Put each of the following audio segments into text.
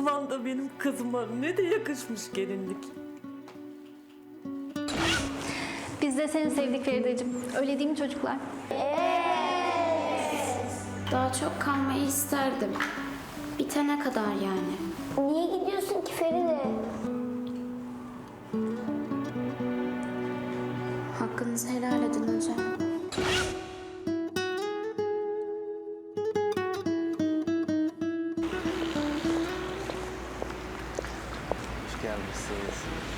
Aman da benim kızıma ne de yakışmış gelinlik. Biz de seni sevdik Ferideciğim. Öyle değil mi çocuklar? Daha çok kalmayı isterdim. Bitene kadar yani. Niye gidiyorsun ki Feride? Hoş gelmişsiniz.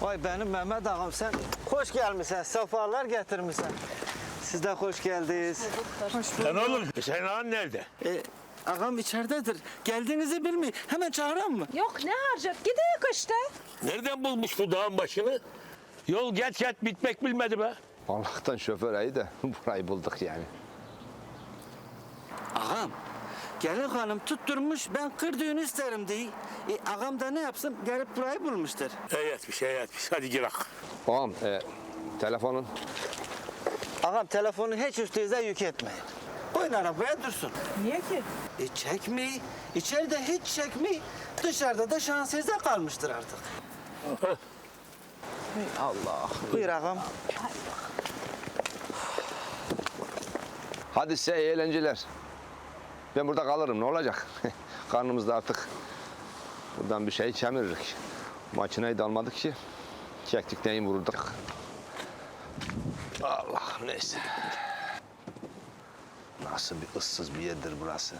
Vay benim Mehmet ağam sen hoş gelmişsin. Sefalar getirmişsin. Siz de hoş geldiniz. Sen oğlum sen ağan nerede? E, ağam içeridedir. Geldiğinizi bilmiyor. Hemen çağıran mı? Yok ne harcat gidiyor işte. Nereden bulmuş bu dağın başını? Yol geç geç bitmek bilmedi be. Allah'tan şoför iyi de burayı bulduk yani. Ağam, gelin hanım tutturmuş ben kır düğünü isterim diye. E, ağam da ne yapsın gelip burayı bulmuştur. İyi etmiş iyi etmiş hadi girak. Ağam e, telefonun Ağam telefonu hiç üstünüze yük etmeyin. Koyun arabaya dursun. Niye ki? E çekmeyi, içeride hiç çekmeyi, dışarıda da şansınıza kalmıştır artık. Allah. Buyur ağam. hadi size iyi eğlenceler. Ben burada kalırım ne olacak? Karnımızda artık buradan bir şey çemiririk. Makinayı da almadık ki çektik neyin vururduk. Allah neyse. Nasıl bir ıssız bir yerdir burası.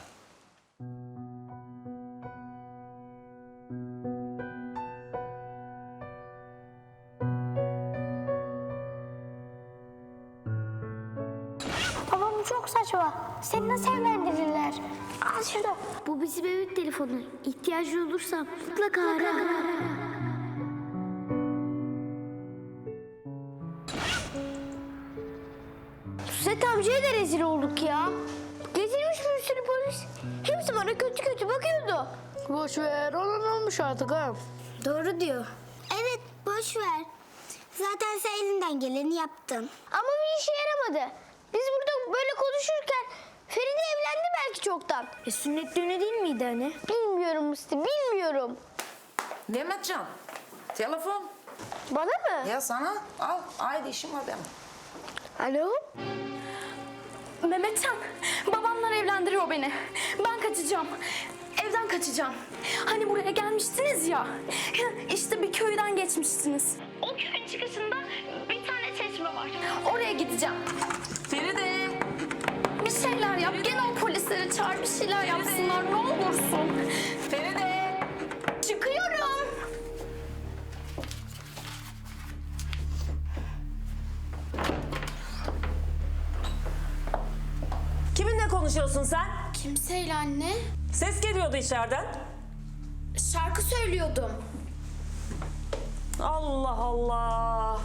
Çok saçma. Seni nasıl evlendirirler? Al şunu. Bu bizim evin telefonu. İhtiyacın olursa mutlaka ara. Nusret amcaya da rezil olduk ya. Getirmiş bir sürü polis. Hepsi bana kötü kötü bakıyordu. Boş ver, olan olmuş artık ha. Doğru diyor. Evet, boş ver. Zaten sen elinden geleni yaptın. Ama bir işe yaramadı. Böyle konuşurken Feride evlendi belki çoktan. E sünnet düğünü değil miydi hani? Bilmiyorum Musti, bilmiyorum. Mehmetcan, telefon. Bana mı? Ya sana al. Haydi işim var benim. Alo? Mehmetcan, babamlar evlendiriyor beni. Ben kaçacağım. Evden kaçacağım. Hani buraya gelmiştiniz ya. İşte bir köyden geçmiştiniz. O köyün çıkışında bir tane çeşme var. Oraya gideceğim. Feride. Bir şeyler yap. Gene o polisleri çağır. Bir şeyler yapsınlar. Ne olursun. Feride. Çıkıyorum. Kiminle konuşuyorsun sen? Kimseyle anne. Ses geliyordu içeriden. Şarkı söylüyordum. Allah Allah.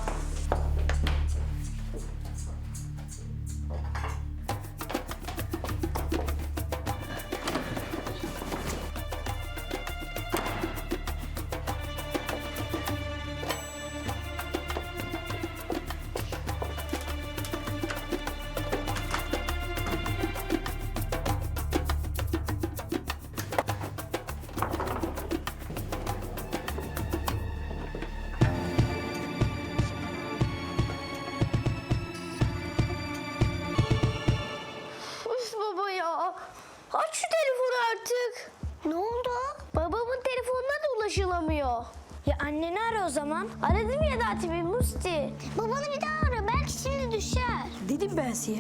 Ulaşılamıyor. Ya anneni ara o zaman. Aradım ya da Atibi Musti. Babanı bir daha ara. Belki şimdi düşer. Dedim ben size.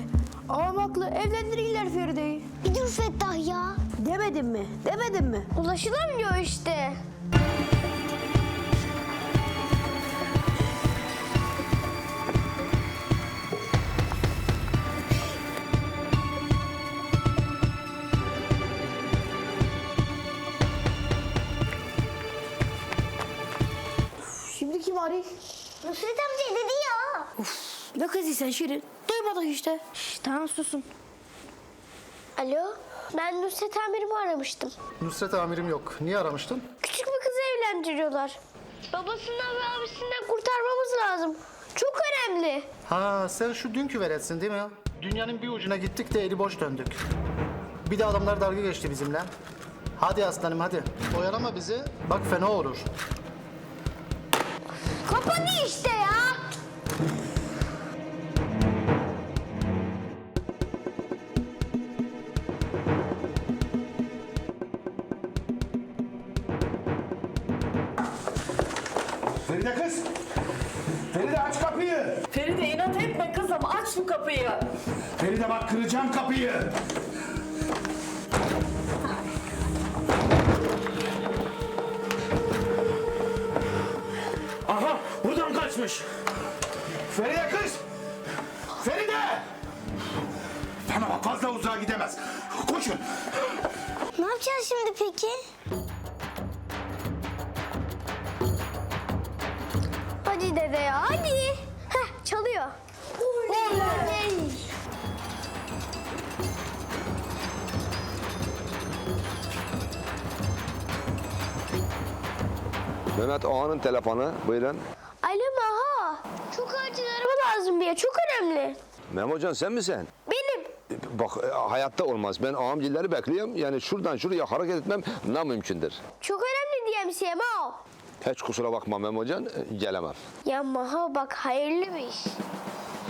Ağam haklı, evlendirirler Feride'yi. Bir dur Fettah ya. Demedim mi? Demedim mi? Ulaşılamıyor işte. Arıyor? Nusret amca dedi ya. Ne kızı sen Şirin? Duymadık işte. Şş, tamam susun. Alo. Ben Nusret amirimi aramıştım. Nusret amirim yok. Niye aramıştın? Küçük bir kızı evlendiriyorlar. Babasından ve abisinden kurtarmamız lazım. Çok önemli. Ha sen şu dünkü veretsin değil mi? Dünyanın bir ucuna gittik de eli boş döndük. Bir de adamlar dalga geçti bizimle. Hadi aslanım hadi. Oyalama bizi. Bak fena olur. Kapandı işte ya. Feride kız. Feride aç kapıyı. Feride inat etme kızım aç şu kapıyı. Feride bak kıracağım kapıyı. Kaçmış. Feride kız. Feride. Bak fazla uzağa gidemez. Koşun. Ne yapacağız şimdi peki? Hadi dede ya hadi. Heh çalıyor. Oley. Mehmet Ağa'nın telefonu. Buyurun. Çok acil araba lazım bir ya çok önemli. Memocan sen misin? Benim. Bak e, hayatta olmaz. Ben ağamgilleri bekliyorum. Yani şuradan şuraya hareket etmem ne mümkündür. Çok önemli diye bir şey Maha. Hiç kusura bakma Memocan e, gelemem. Ya Maha bak hayırlı bir iş.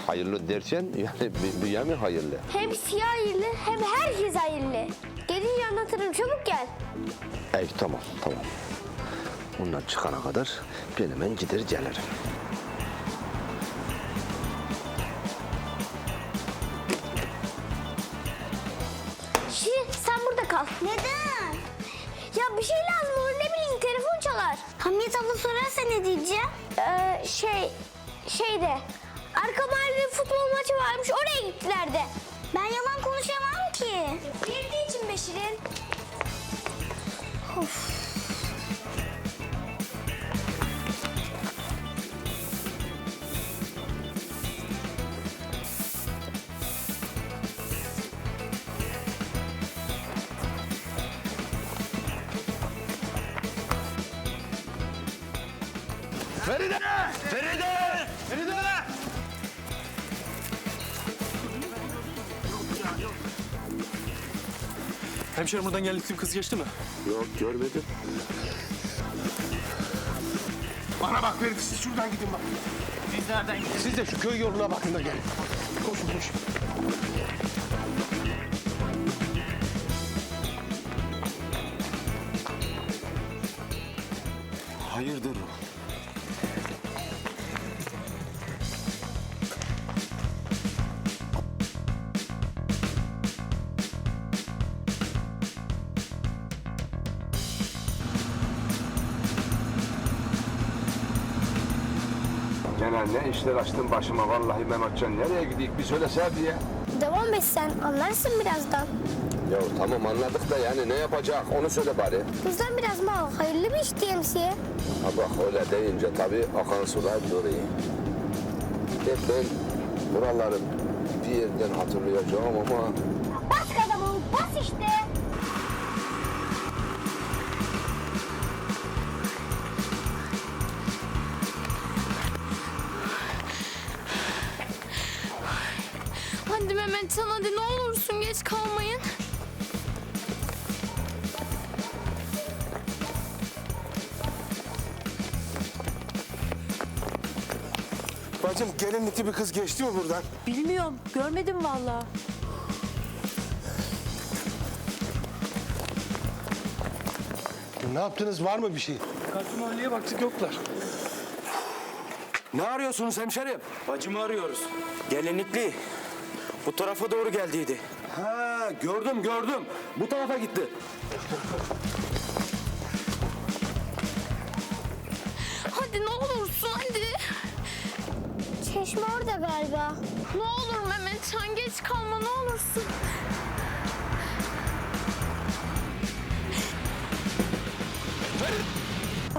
Hayırlı derken yani bir, bir yemin hayırlı. Hem siyah hayırlı hem herkes hayırlı. Gelince anlatırım çabuk gel. Ey tamam tamam. Bundan çıkana kadar ben hemen gider gelirim. Neden? Ya bir şey lazım olur ne bileyim telefon çalar. Hamiyet abla sorarsa ne diyeceğim? Ee, şey, şeyde arka mahallede futbol maçı varmış oraya gittiler de. Ben yalan konuşamam ki. Bildiği için be Şirin. Of. Feride! Feride! Feride! Hemşerim buradan geldiktim kız geçti mi? Yok görmedim. Bana bak Feride siz şuradan gidin bak. Siz de şu köy yoluna bakın da gelin. Koşun koşun. Gene ne işler açtın başıma vallahi Mehmetcan. Nereye gideyim bir söylese diye. Devam et sen anlarsın birazdan. Ya tamam anladık da yani ne yapacak onu söyle bari. Bizden biraz mal hayırlı bir iş DMC'ye. Ha bak öyle deyince tabii akan sular duruyor. De ben buraları bir yerden hatırlayacağım ama kalmayın. Bacım gelinlikli bir kız geçti mi buradan? Bilmiyorum görmedim vallahi. Ne yaptınız var mı bir şey? Karşı mahalleye baktık yoklar. Ne arıyorsunuz hemşerim? Bacımı arıyoruz. Gelinlikli. Bu tarafa doğru geldiydi. Gördüm gördüm. Bu tarafa gitti. Hadi ne olursun hadi. Çeşme orada galiba. Ne olur Mehmetcan geç kalma ne olursun.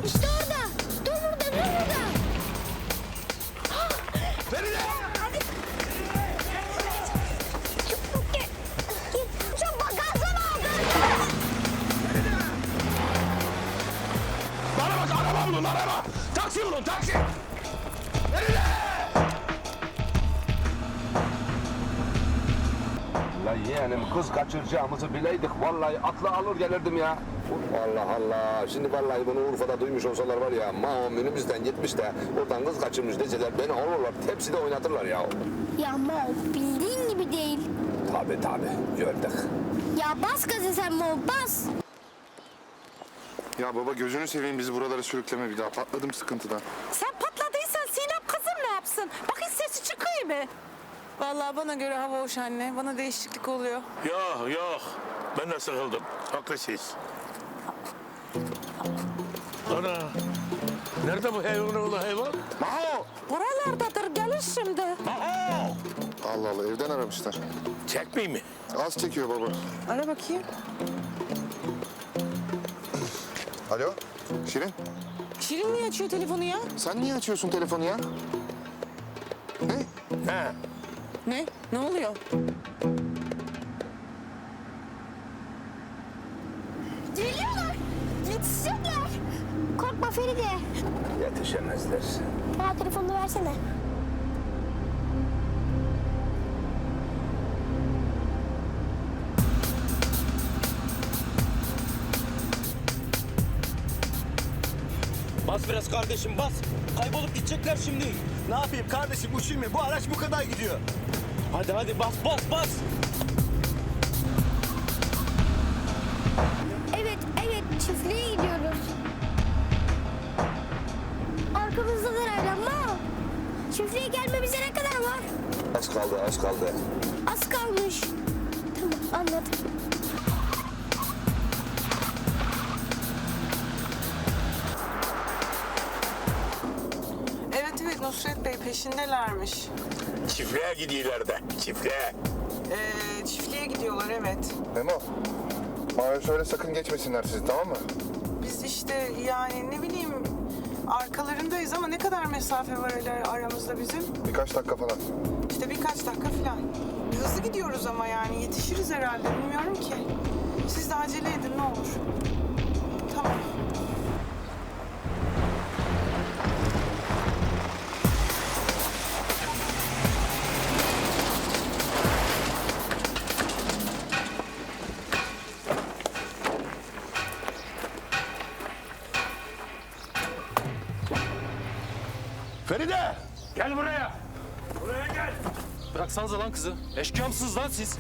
İşte orada. Dur burada dur burada. Araba. Taksi bulun taksi. Feride! La yeğenim kız kaçıracağımızı bileydik. Vallahi atla alır gelirdim ya. Allah Allah. Şimdi vallahi bunu Urfa'da duymuş olsalar var ya. Mao minibüsten gitmiş de oradan kız kaçırmış deseler beni alırlar. Tepside oynatırlar ya. Ya Mo bildiğin gibi değil. Tabi tabi gördük. Ya bas gazı sen Mo bas. Ya baba gözünü seveyim bizi buralara sürükleme bir daha. Patladım sıkıntıdan. Sen patladıysan Sinem kızım ne yapsın? Bak hiç sesi çıkıyor mu? Vallahi bana göre hava hoş anne. Bana değişiklik oluyor. Yok yok. Ben de sıkıldım. Haklısınız. Ana. Nerede bu hayvan oğlu hayvan? Maho! Buralardadır gelir şimdi. Maho! Allah Allah evden aramışlar. Çekmeyeyim mi? Az çekiyor baba. Ara bakayım. Alo Şirin Şirin niye açıyor telefonu ya? sen niye açıyorsun telefonu ya? Ne? He. Ne? Ne oluyor? Geliyorlar. Yetişecekler. Korkma Feride. Yetişemezler. Bana telefonunu versene. Bas biraz kardeşim bas. Kaybolup gidecekler şimdi. Ne yapayım kardeşim uçayım mı? Bu araç bu kadar gidiyor. Hadi hadi bas bas bas. Evet, evet çiftliğe gidiyoruz. Arkamızdadır Mo. Çiftliğe gelmemize ne kadar var? Az kaldı az kaldı. Az kalmış. Tamam anladım. Peşindelermiş. Çiftliğe gidiyorlar da. Çiftliğe. Ee, çiftliğe gidiyorlar evet. Memo. Bana söyle sakın geçmesinler sizi tamam mı? Biz işte yani ne bileyim arkalarındayız ama ne kadar mesafe var öyle aramızda bizim? Birkaç dakika falan. İşte birkaç dakika falan. Hızlı gidiyoruz ama yani yetişiriz herhalde bilmiyorum ki. Siz de acele edin ne olur. Feride! Gel buraya. Buraya gel. Bıraksanıza lan kızı. Eşkıya mısınız lan siz?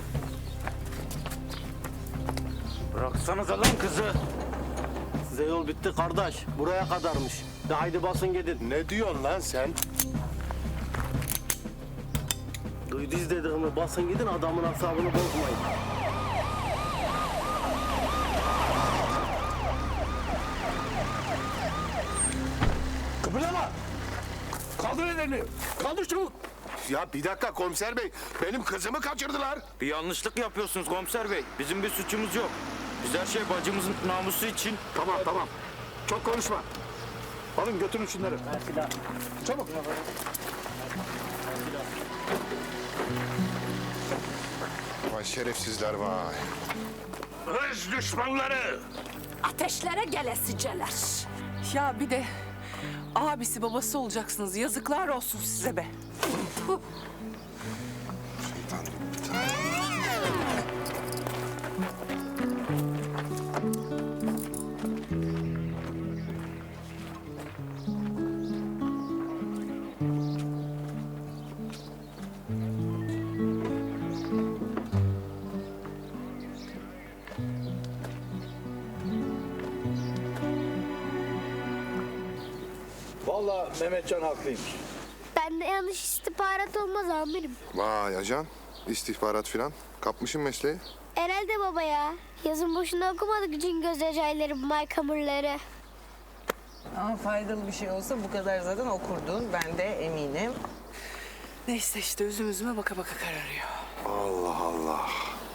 Bıraksanıza lan kızı. Size yol bitti kardeş. Buraya kadarmış. De haydi basın gidin. Ne diyorsun lan sen? Duydunuz dediğimi basın gidin adamın asabını bozmayın. Kıpırdama. Kaldır ellerini. Kaldır çabuk. Ya bir dakika komiser bey. Benim kızımı kaçırdılar. Bir yanlışlık yapıyorsunuz komiser bey. Bizim bir suçumuz yok. Biz her şey bacımızın namusu için. Tamam tamam. Çok konuşma. Alın götürün şunları. Çabuk. Vay şerefsizler vay. Hız düşmanları. Ateşlere gelesiceler. Ya bir de abisi babası olacaksınız. Yazıklar olsun size be. Vallahi Mehmetcan haklıymış. Ben de yanlış istihbarat olmaz amirim. Vay ajan. istihbarat filan. Kapmışım mesleği. Herhalde baba ya. Yazın boşuna okumadık Cingöz Recai'leri, Mike Hamur'ları. Ama faydalı bir şey olsa bu kadar zaten okurdun. Ben de eminim. Neyse işte üzüm üzüme baka baka kararıyor. Allah Allah.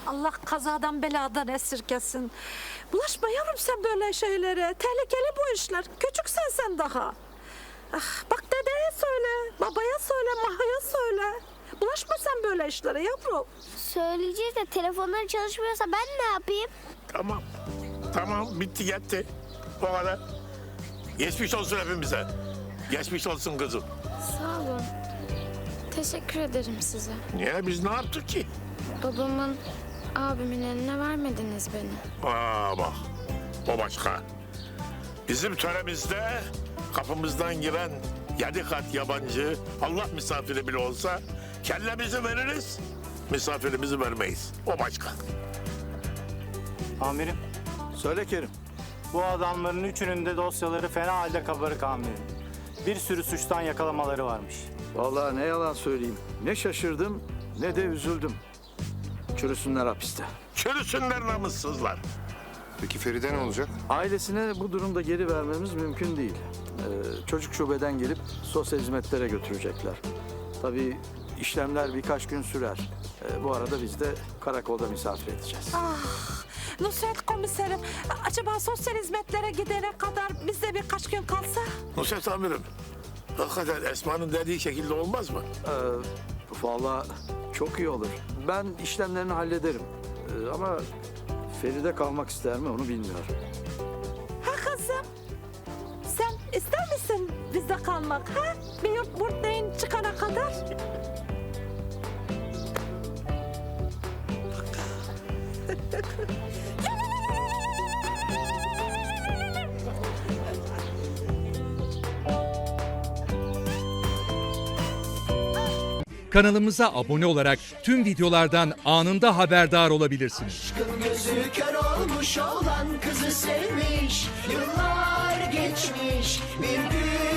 Allah kazadan beladan esirgesin. Bulaşma yavrum sen böyle şeylere. Tehlikeli bu işler. Küçüksen sen daha. Ah, bak dedeye söyle, babaya söyle, mahaya söyle. Bulaşma sen böyle işlere yavrum. Söyleyeceğiz de telefonları çalışmıyorsa ben ne yapayım? Tamam. Tamam bitti gitti. O kadar. Geçmiş olsun hepimize. Geçmiş olsun kızım. Sağ olun. Teşekkür ederim size. Niye biz ne yaptık ki? Babamın, abimin eline vermediniz beni. Aa bak o başka. Bizim töremizde kapımızdan giren yedi kat yabancı Allah misafiri bile olsa kellemizi veririz. Misafirimizi vermeyiz. O başka. Amirim. Söyle Kerim. Bu adamların üçünün de dosyaları fena halde kabarık amirim. Bir sürü suçtan yakalamaları varmış. Vallahi ne yalan söyleyeyim. Ne şaşırdım ne de üzüldüm. Çürüsünler hapiste. Çürüsünler namussuzlar. Peki Feride ne olacak? Ailesine bu durumda geri vermemiz mümkün değil. Ee, çocuk şubeden gelip sosyal hizmetlere götürecekler. Tabii işlemler birkaç gün sürer. Ee, bu arada biz de karakolda misafir edeceğiz. Nusret komiserim acaba sosyal hizmetlere gidene kadar biz de birkaç gün kalsa? Nusret amirim. Hakikaten Esma'nın dediği şekilde olmaz mı? Ee, vallahi çok iyi olur. Ben işlemlerini hallederim. Ee, ama Feride kalmak ister mi onu bilmiyorum. Bizde kalmak ha? Bir yurt buradayın çıkana kadar. Kanalımıza abone olarak tüm videolardan anında haberdar olabilirsiniz. Gözü kör olmuş olan kızı sevmiş Yıllar geçmiş bir gün